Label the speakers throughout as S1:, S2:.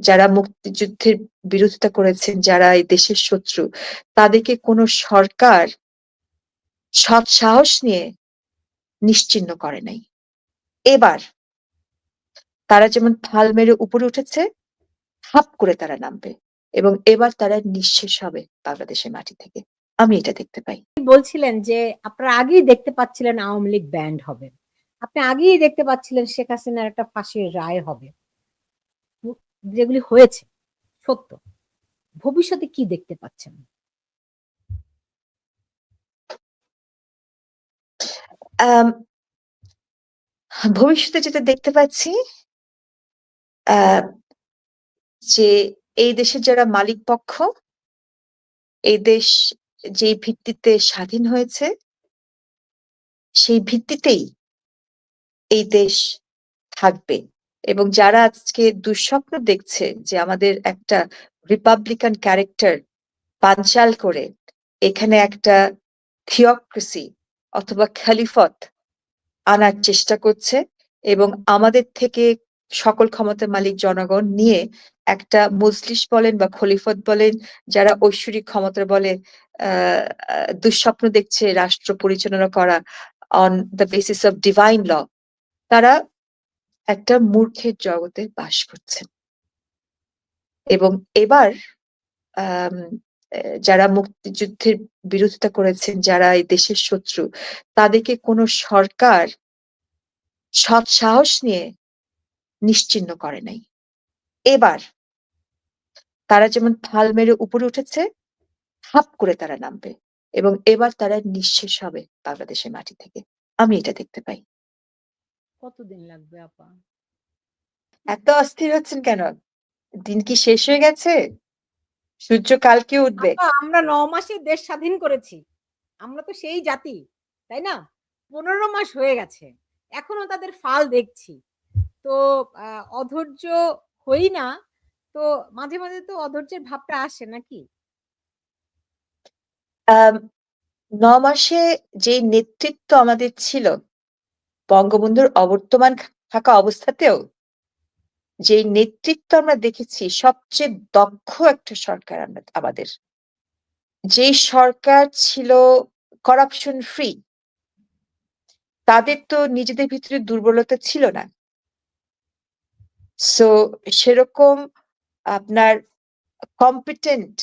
S1: যারা মুক্তিযুদ্ধের বিরোধিতা করেছেন, যারা এই দেশের শত্রু, তাদেরকে কোনো সরকার সৎ সাহস নিয়ে নিশ্চিহ্ন করে নাই। এবার তারা যেমন ফাল মেরে উপরে উঠেছে, হাপ করে তারা নামবে এবং এবার তারা নিঃশেষ হবে বাংলাদেশের মাটি থেকে। আমি এটা দেখতে পাই।
S2: বলছিলেন যে আপনারা আগেই দেখতে পাচ্ছিলেন আওয়ামী লীগ ব্যান্ড হবে। আপনি আগেই দেখতে পাচ্ছিলেন শেখ হাসিনার একটা ফাঁসির রায় হবে। যেগুলি হয়েছে, সত্য, ভবিষ্যতে কি দেখতে পাচ্ছেন?
S1: ভবিষ্যতে যেটা দেখতে পাচ্ছি যে এই দেশের যারা মালিক পক্ষ, এই দেশ যে ভিত্তিতে স্বাধীন হয়েছে, সেই ভিত্তিতেই এই দেশ থাকবে। এবং যারা আজকে দুঃস্বপ্ন দেখছে যে আমাদের একটা রিপাবলিকান ক্যারেক্টার পাঞ্চাল করে, এখানে একটা থিওক্রেসি অথবা খালিফত আনার চেষ্টা করছে এবং আমাদের থেকে সকল ক্ষমতার মালিক জনগণ নিয়ে একটা মজলিস বলেন বা খলিফত বলেন, যারা ঐশ্বরিক ক্ষমতার বলে দুঃস্বপ্ন দেখছে রাষ্ট্র পরিচালনা করা on the basis of divine law তারা একটা মূর্খের জগতে বাস করছেন। এবং এবার যারা মুক্তিযুদ্ধের বিরোধিতা করেছেন, যারা এই দেশের শত্রু, তাদেরকে কোনো সরকার সৎ সাহস নিয়ে নিশ্চিহ্ন করে নাই। এবার তারা যেমন ফাল মেরে উপরে উঠেছে, হাপ করে তারা নামবে। এবং এবার তারা নিঃশেষ হবে বাংলাদেশের মাটি থেকে। আমি এটা দেখতে পাই।
S2: কতদিন লাগবে আপা?
S1: এত অস্থির হচ্ছেন কেন? দিন কি শেষ হয়ে গেছে? সূর্য কালকে উঠবে?
S2: আমরা ন মাসে দেশ স্বাধীন করেছি। আমরা তো সেই জাতি তাই না? পনেরো মাস হয়ে গেছে। এখনও তাদের ফাল দেখছি। তো অধৈর্য হই না তো মাঝে মাঝে তো অধৈর্যের ভাবটা আসে নাকি?
S1: ন মাসে যে নেতৃত্ব আমাদের ছিল বঙ্গবন্ধুর অবর্তমান থাকা অবস্থাতেও যে নেতৃত্ব আমরা দেখেছি, সবচেয়ে দক্ষ একটা সরকার আমাদের। যে সরকার ছিল করাপশন ফ্রি তাদের তো নিজেদের ভিতরে দুর্বলতা ছিল না। সো সেরকম আপনার কম্পিটেন্ট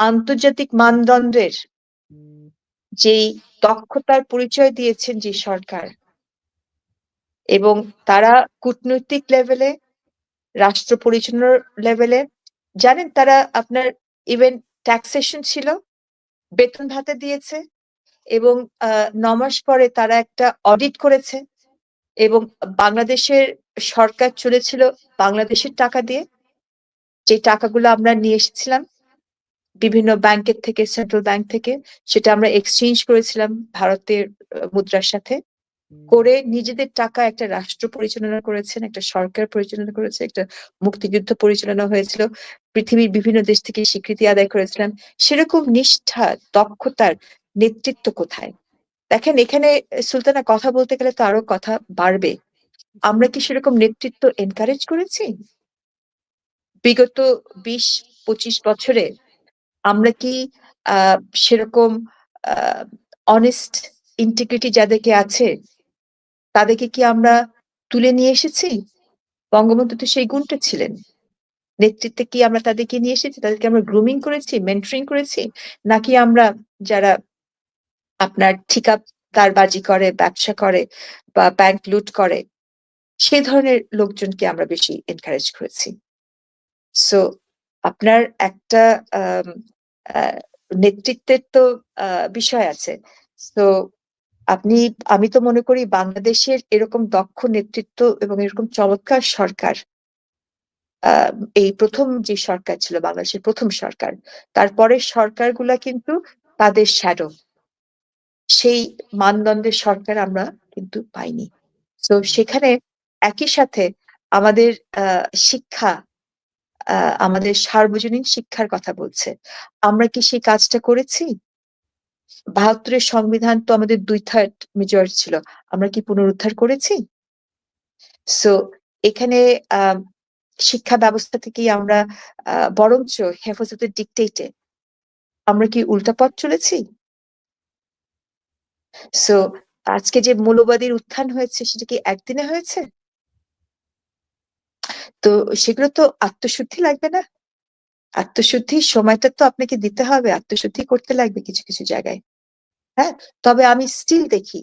S1: আন্তর্জাতিক মানদণ্ডের যেই দক্ষতার পরিচয় দিয়েছেন যে সরকার এবং তারা কূটনৈতিক লেভেলে রাষ্ট্র পরিচালনার লেভেলে জানেন তারা আপনার ইভেন ট্যাক্সেশন ছিল, বেতন ভাতা দিয়েছে এবং ন মাস পরে তারা একটা অডিট করেছে এবং বাংলাদেশের সরকার চলেছিল বাংলাদেশের টাকা দিয়ে। যে টাকাগুলো আমরা নিয়ে এসেছিলাম, বিভিন্ন ব্যাংকের থেকে সেন্ট্রাল ব্যাংক থেকে, সেটা আমরা এক্সচেঞ্জ করেছিলাম ভারতের মুদ্রার সাথে। করে নিজেদের টাকা একটা রাষ্ট্র পরিচালনা করেছেন, একটা সরকার পরিচালনা করেছে, একটা মুক্তিযুদ্ধ পরিচালনা হয়েছিল, পৃথিবীর বিভিন্ন দেশ থেকে স্বীকৃতি আদায় করেছিলাম সেরকম নিষ্ঠা, দক্ষতার নেতৃত্ব কোথায়? দেখেন, এখানে সুলতানা কথা বলতে গেলে তো আরও কথা বাড়বে। আমরা কি সেরকম নেতৃত্ব এনকারেজ করেছি? বিগত বিশ, পঁচিশ বছরে আমরা কি সেরকম অনেস্ট ইন্টিগ্রিটি যাদেরকে আছে তাদেরকে কি আমরা তুলে নিয়ে এসেছি? বঙ্গবন্ধু তো সেই গুণটা ছিলেন। নেতৃত্বে কি আমরা তাদেরকে নিয়ে এসেছি? তাদেরকে আমরা গ্রুমিং করেছি মেন্টরিং করেছি? নাকি আমরা যারা আপনার ঠিকাদারবাজি করে, ব্যবসা করে বা ব্যাংক লুট করে, সেই ধরনের লোকজনকে আমরা বেশি এনকারেজ করেছি। সো আপনার একটা নেতৃত্বের তো বিষয় আছে। তো আপনি, আমি তো মনে করি বাংলাদেশের এরকম দক্ষ নেতৃত্ব এবং এরকম চমৎকার সরকার এই প্রথম যে সরকার ছিল, বাংলাদেশের প্রথম সরকার, তারপরে সরকারগুলা কিন্তু তাদের শ্যাডো সেই মানদণ্ডের সরকার আমরা কিন্তু পাইনি। তো সেখানে একই সাথে আমাদের শিক্ষা আমাদের সার্বজনীন শিক্ষার কথা বলছে। আমরা কি সেই কাজটা করেছি? বাহাত্তরের সংবিধান তো আমাদের দুই থার্ড মেজরিটি ছিল। আমরা কি পুনরুদ্ধার করেছি? সো এখানে শিক্ষা ব্যবস্থা থেকেই আমরা বরঞ্চ হেফাজতের ডিকটেটে আমরা কি উল্টা পথ চলেছি? সো আজকে যে মৌলবাদীর উত্থান হয়েছে, সেটা কি একদিনে হয়েছে? তো সেগুলো তো আত্মশুদ্ধি লাগবে না? আত্মশুদ্ধির সময়টা তো আপনাকে দিতে হবে, আত্মশুদ্ধি করতে লাগবে কিছু কিছু জায়গায়। হ্যাঁ? তবে আমি স্টিল দেখি,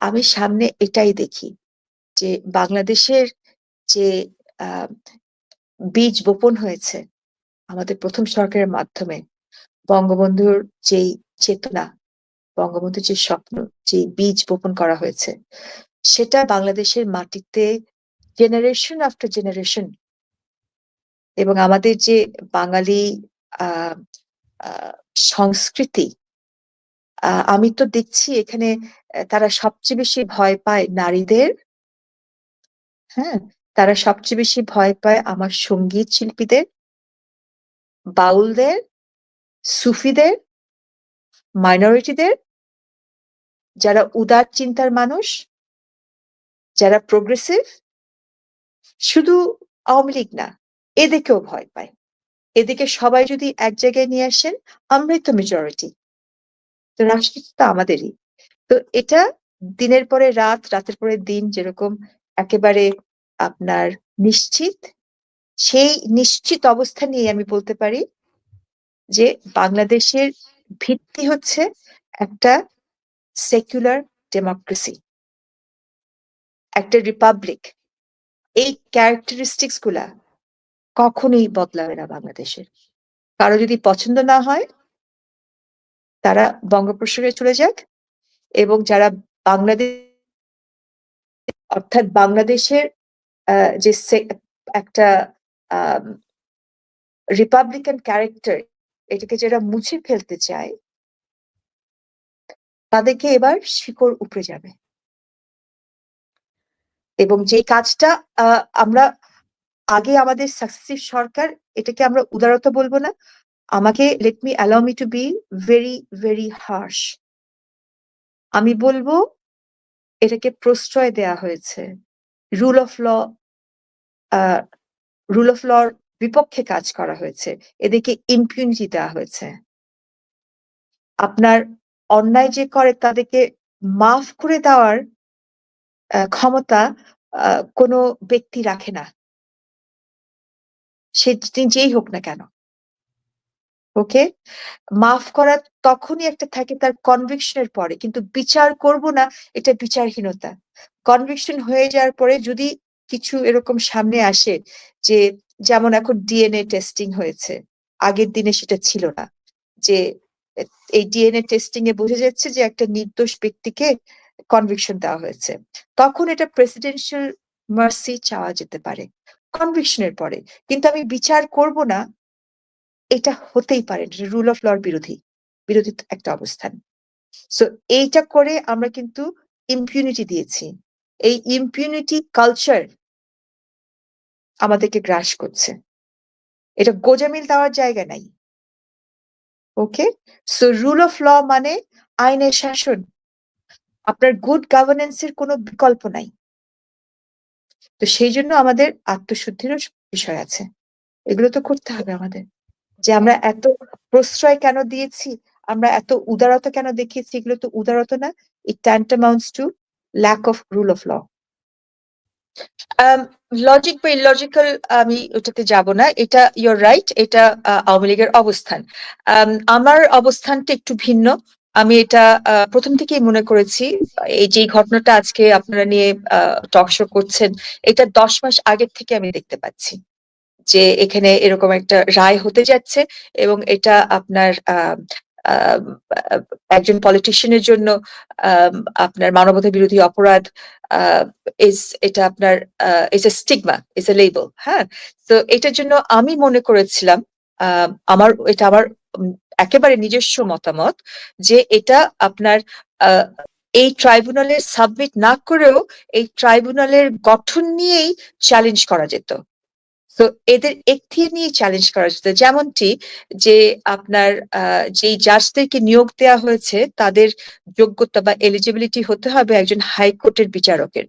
S1: আমি সামনে এটাই দেখি যে বাংলাদেশের যে বীজ বপন হয়েছে আমাদের প্রথম সরকারের মাধ্যমে, বঙ্গবন্ধুর যেই চেতনা, বঙ্গবন্ধুর যে স্বপ্ন যে বীজ বপন করা হয়েছে, সেটা বাংলাদেশের মাটিতে জেনারেশন আফটার জেনারেশন এবং আমাদের যে বাঙালি সংস্কৃতি আমি তো দেখছি এখানে তারা সবচেয়ে বেশি ভয় পায় নারীদের। হ্যাঁ তারা সবচেয়ে বেশি ভয় পায় আমার সংগীত শিল্পীদের, বাউলদের, সুফিদের, মাইনরিটিদের, যারা উদার চিন্তার মানুষ, যারা প্রোগ্রেসিভ শুধু আওয়ামী লীগ না এদিকেও ভয় পায়। এদিকে সবাই যদি এক জায়গায় নিয়ে আসেন, আমরাই তো মেজরিটি তো রাজনীতি তো আমাদেরই। তো এটা দিনের পরে রাত, রাতের পরে দিন যেরকম একেবারে আপনার নিশ্চিত, সেই নিশ্চিত অবস্থা নিয়ে আমি বলতে পারি যে বাংলাদেশের ভিত্তি হচ্ছে একটা সেকুলার ডেমোক্রেসি একটা রিপাবলিক এই ক্যারেক্টারিস্টিক্সগুলা কখনোই বদলাবে না বাংলাদেশের। কারও যদি পছন্দ না হয়, তারা বঙ্গোপসাগরে চলে যাক এবং যারা বাংলাদেশ অর্থাৎ বাংলাদেশের যে একটা রিপাবলিকান ক্যারেক্টার এটাকে যারা মুছে ফেলতে চায়, তাদেরকে এবার শিকড় উপড়ে যাবে। এবং যে কাজটা আমরা আগে আমাদের সাকসেসিভ সরকার, এটাকে আমরা উদারতা বলব না, আমাকে let me allow me to be very very harsh আমি বলব, এটাকে প্রশ্রয় দেয়া হয়েছে। Rule of law rule of লর বিপক্ষে কাজ করা হয়েছে। এদেরকে ইম্পিউনিটি দেওয়া হয়েছে। আপনার অন্যায় যে করে, তাদেরকে মাফ করে দেওয়ার ক্ষমতা কোনো ব্যক্তি রাখে না। সে যেই হোক না কেন। ওকে? মাফ করা তখনই একটা থাকে তার কনভিকশনের পরে, কিন্তু বিচার করব না, এটা বিচারহীনতা। কনভিকশন হয়ে যাওয়ার পরে যদি কিছু এরকম সামনে আসে যে, যেমন এখন ডিএনএ টেস্টিং হয়েছে, আগের দিনে সেটা ছিল না, যে এই ডিএনএ টেস্টিং এ বোঝা যাচ্ছে যে একটা নির্দোষ ব্যক্তিকে কনভিকশন দেওয়া হয়েছে, তখন এটা প্রেসিডেন্সিয়াল মার্সি চাওয়া যেতে পারে। কনভিকশনের পরে। কিন্তু আমি বিচার করব না, এটা হতেই পারে রুল অফ লর বিরোধী বিরোধী একটা অবস্থান। সো এইটা করে আমরা কিন্তু ইম্পিউনিটি দিয়েছি। এই ইম্পিউনিটি কালচার আমাদেরকে গ্রাস করছে। এটা গোজামিল দেওয়ার জায়গা নাই। Okay so rule of law মানে আইনের শাসন। আপনার গুড গভর্নেন্সের কোনো বিকল্প নাই। তো সেই জন্য আমাদের আত্মশুদ্ধিরও বিষয় আছে। এগুলো তো করতে হবে আমাদের। যে আমরা এত প্রশ্রয় কেন দিয়েছি আমরা এত উদারতা কেন দেখিয়েছি এগুলো তো উদারতা না it tantamounts to lack of rule of law logic বা ইলজিক্যাল আমি ওটাতে যাব না। এটা ইউর রাইট এটা আওয়ামী লীগের অবস্থান। Um, আমার অবস্থানটা একটু ভিন্ন। আমি এটা প্রথম থেকেই মনে করেছি, এই যে ঘটনাটা আজকে আপনারা নিয়ে টক শো করছেন, এটা দশ মাস আগের থেকে আমি দেখতে পাচ্ছি যে এখানে এরকম একটা রায় হতে যাচ্ছে এবং এটা আপনার একজন পলিটিশিয়ানের জন্য আপনার মানবতা বিরোধী অপরাধ ইজ এটা আপনার is a stigma is a label হ্যাঁ? তো এটার জন্য আমি মনে করেছিলাম আমার, এটা আমার একেবারে নিজস্ব মতামত যে এটা আপনার এই ট্রাইব্যুনালের সাবমিট না করেও এই ট্রাইব্যুনালের গঠন নিয়েই চ্যালেঞ্জ করা যেত। তো এদের এখতিয়ার নিয়ে চ্যালেঞ্জ করা যেত। যেমনটি যে আপনার যেই জাজদেরকে নিয়োগ দেওয়া হয়েছে তাদের যোগ্যতা বা এলিজিবিলিটি হতে হবে একজন হাইকোর্টের বিচারকের।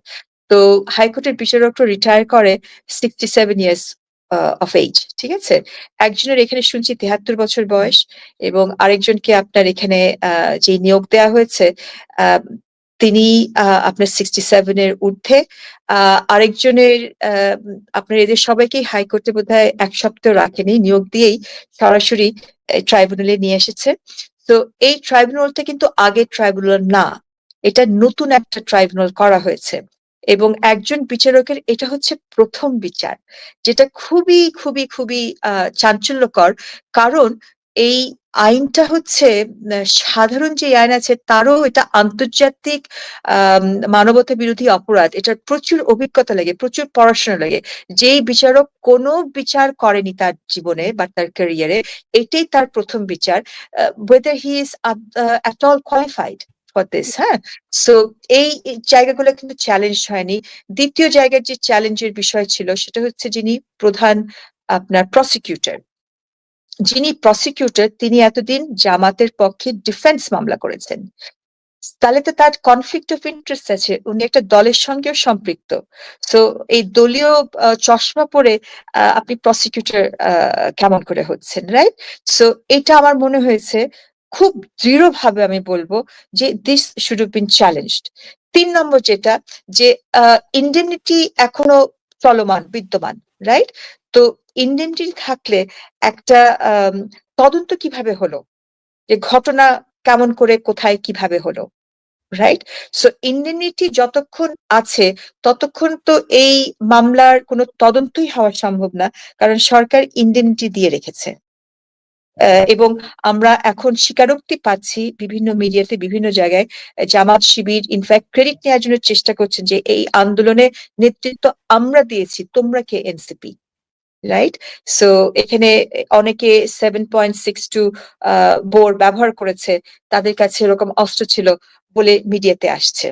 S1: তো হাইকোর্টের বিচারকরা রিটায়ার করে sixty seven years of age ঠিক আছে? একজনের এখানে শুনছি তেহাত্তর বছর বয়স এবং আরেকজনকে আপনার এখানে যে নিয়োগ দেওয়া হয়েছে তিনি আপনার সিক্সটি সেভেন এর ঊর্ধ্বে। আরেকজনের আপনার এদের সবাইকেই হাইকোর্টে বোধহয় এক সপ্তাহ রাখেনি, নিয়োগ দিয়েই সরাসরি ট্রাইব্যুনালে নিয়ে এসেছে। তো এই ট্রাইব্যুনালটা কিন্তু আগের ট্রাইব্যুনাল না, এটা নতুন একটা ট্রাইব্যুনাল করা হয়েছে। এবং একজন বিচারকের এটা হচ্ছে প্রথম বিচার, যেটা খুবই খুবই খুবই চাঞ্চল্যকর। কারণ এই আইনটা হচ্ছে সাধারণ যে আইন আছে তারও এটা আন্তর্জাতিক মানবতা বিরোধী অপরাধ, এটার প্রচুর অভিজ্ঞতা লাগে, প্রচুর পড়াশোনা লাগে। যেই বিচারক কোনো বিচার করেনি তার জীবনে বা তার ক্যারিয়ারে এটাই তার প্রথম বিচার whether he is at all qualified for হ্যাঁ সো এই জায়গাগুলো কিন্তু চ্যালেঞ্জ হয়নি। দ্বিতীয় জায়গার যে চ্যালেঞ্জের বিষয় ছিল, সেটা হচ্ছে যিনি প্রধান আপনার প্রসিকিউটর যিনি প্রসিকিউটর তিনি এতদিন জামাতের পক্ষে ডিফেন্স মামলা করেছেন। তাহলে তো তার কনফ্লিক্ট অফ ইন্টারেস্ট আছে। উনি একটা দলের সঙ্গেও সম্পৃক্ত। সো এই দলীয় চশমা পরে আপনি প্রসিকিউটর কেমন করে হচ্ছেন রাইট সো এটা আমার মনে হয়েছে খুব দৃঢ়ভাবে আমি বলব যে দিস শুড বিন চ্যালেঞ্জড তিন নম্বর যেটা, যে ইন্ডেমনিটি এখনও চলমান, বিদ্যমান রাইট তো ইন্ডেমনিটি থাকলে একটা তদন্ত কীভাবে হলো? যে ঘটনা কেমন করে, কোথায়, কীভাবে হলো? রাইট সো ইন্ডেমনিটি যতক্ষণ আছে, ততক্ষণ তো এই মামলার কোনো তদন্তই হওয়া সম্ভব না, কারণ সরকার ইন্ডেমনিটি দিয়ে রেখেছে। এবং আমরা এখন স্বীকারোক্তি পাচ্ছি বিভিন্ন মিডিয়াতে বিভিন্ন জায়গায় জামাত শিবির ইনফ্যাক্ট ক্রেডিট নেওয়ার জন্য চেষ্টা করছেন যে এই আন্দোলনে নেতৃত্ব আমরা দিয়েছি, তোমরা কে এনসিপি রাইট সো এখানে অনেকে seven point six two bore ব্যবহার করেছে, তাদের কাছে এরকম অস্ত্র ছিল বলে মিডিয়াতে আসছে।